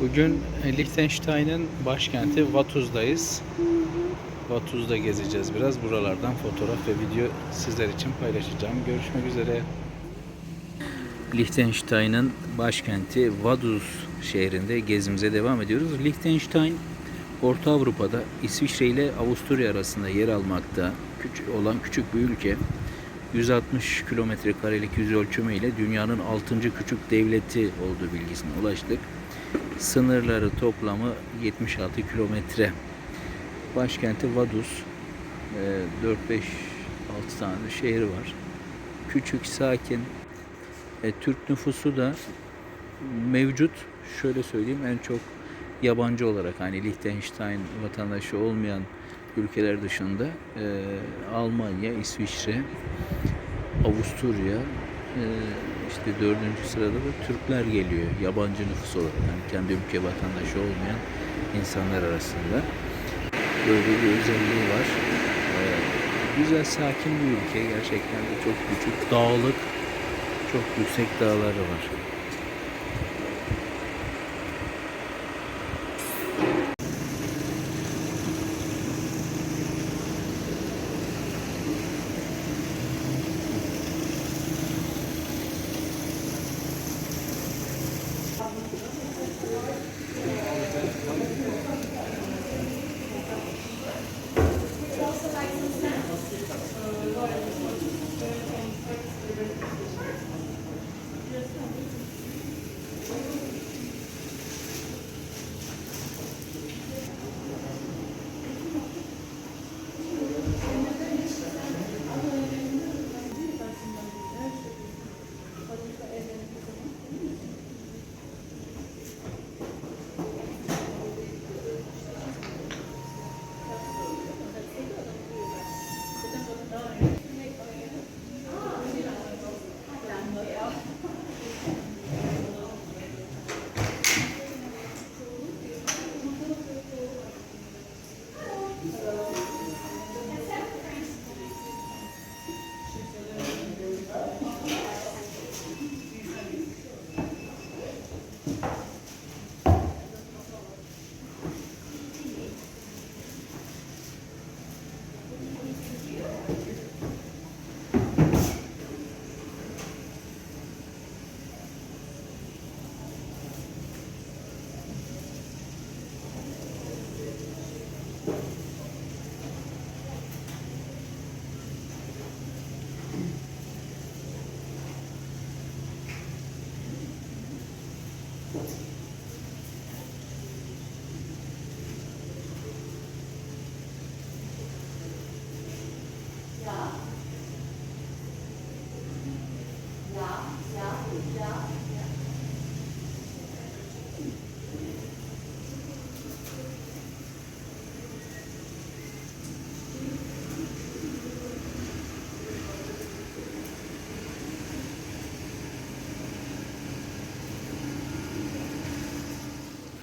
Bugün Liechtenstein'ın başkenti Vaduz'dayız. Vaduz'da gezeceğiz biraz. Buralardan fotoğraf ve video sizler için paylaşacağım. Görüşmek üzere. Liechtenstein'ın başkenti Vaduz şehrinde gezimize devam ediyoruz. Liechtenstein Orta Avrupa'da İsviçre ile Avusturya arasında yer almakta küçük olan küçük bir ülke. 160 kilometre karelik yüz ölçümü ile dünyanın 6. küçük devleti olduğu bilgisine ulaştık. Sınırları toplamı 76 kilometre. Başkenti Vaduz. Ee, 4-5-6 tane de şehri var. Küçük, sakin. E, Türk nüfusu da mevcut. Şöyle söyleyeyim en çok yabancı olarak hani Liechtenstein vatandaşı olmayan ülkeler dışında e, Almanya, İsviçre, Avusturya, e, işte dördüncü sırada da Türkler geliyor yabancı nüfus olarak. Yani kendi ülke vatandaşı olmayan insanlar arasında. Böyle bir özelliği var. E, güzel, sakin bir ülke. Gerçekten de çok küçük, dağlık, çok yüksek dağları var.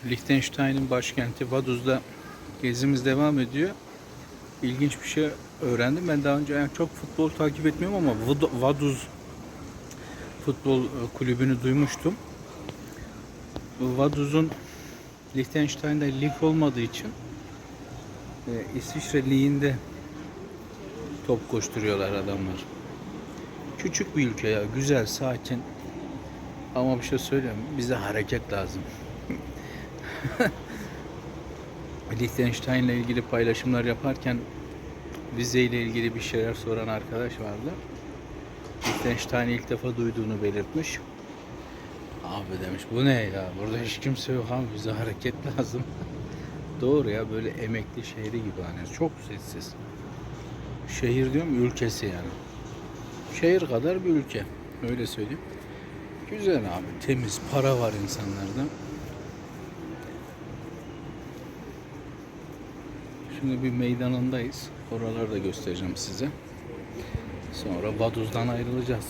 Liechtenstein'in başkenti Vaduz'da gezimiz devam ediyor. İlginç bir şey öğrendim. Ben daha önce yani çok futbol takip etmiyorum ama Vad- Vaduz futbol e, kulübünü duymuştum. Vaduz'un Liechtenstein'de lig olmadığı için e, İsviçre liginde top koşturuyorlar adamlar. Küçük bir ülke ya, güzel, sakin. Ama bir şey söyleyeyim, bize hareket lazım. Liechtenstein ile ilgili paylaşımlar yaparken vize ile ilgili bir şeyler soran arkadaş vardı. Liechtenstein'i ilk defa duyduğunu belirtmiş. Abi demiş bu ne ya burada hiç kimse yok abi bize hareket lazım. Doğru ya böyle emekli şehri gibi hani çok sessiz. Şehir diyorum ülkesi yani. Şehir kadar bir ülke öyle söyleyeyim. Güzel abi temiz para var insanlarda. Şimdi bir meydanındayız. Oraları da göstereceğim size. Sonra Vaduz'dan ayrılacağız.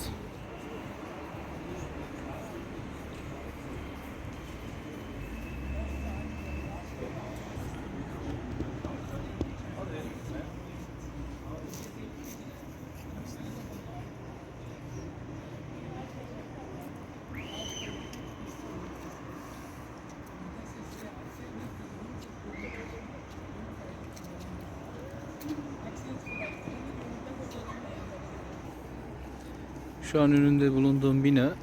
Şu an önünde bulunduğum bina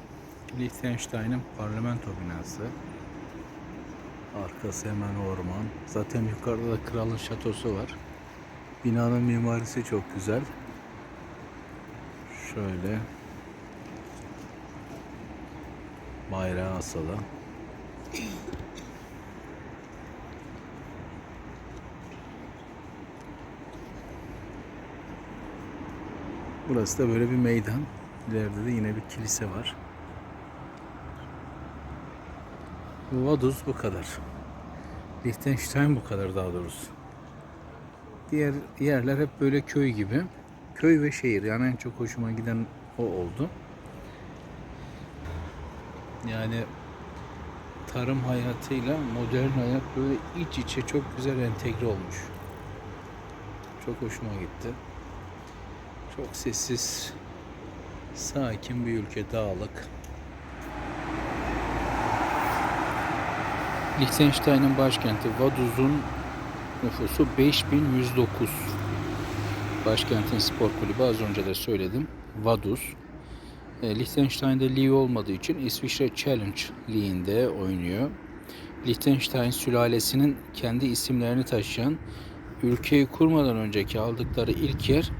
Liechtenstein'in parlamento binası. Arkası hemen orman. Zaten yukarıda da kralın şatosu var. Binanın mimarisi çok güzel. Şöyle bayrağı asalı. Burası da böyle bir meydan. İleride de yine bir kilise var. Vaduz bu kadar. Liechtenstein bu kadar daha doğrusu. Diğer yerler hep böyle köy gibi. Köy ve şehir. Yani en çok hoşuma giden o oldu. Yani tarım hayatıyla modern hayat böyle iç içe çok güzel entegre olmuş. Çok hoşuma gitti. Çok sessiz, sakin bir ülke, dağlık. Liechtenstein'in başkenti Vaduz'un nüfusu 5109. Başkentin spor kulübü az önce de söyledim. Vaduz. E, Liechtenstein'de lig olmadığı için İsviçre Challenge Ligi'nde oynuyor. Liechtenstein sülalesinin kendi isimlerini taşıyan ülkeyi kurmadan önceki aldıkları ilk yer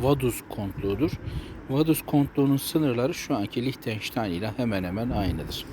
Vaduz Kontluğu'dur. Vaduz Kontluğu'nun sınırları şu anki Liechtenstein ile hemen hemen aynıdır.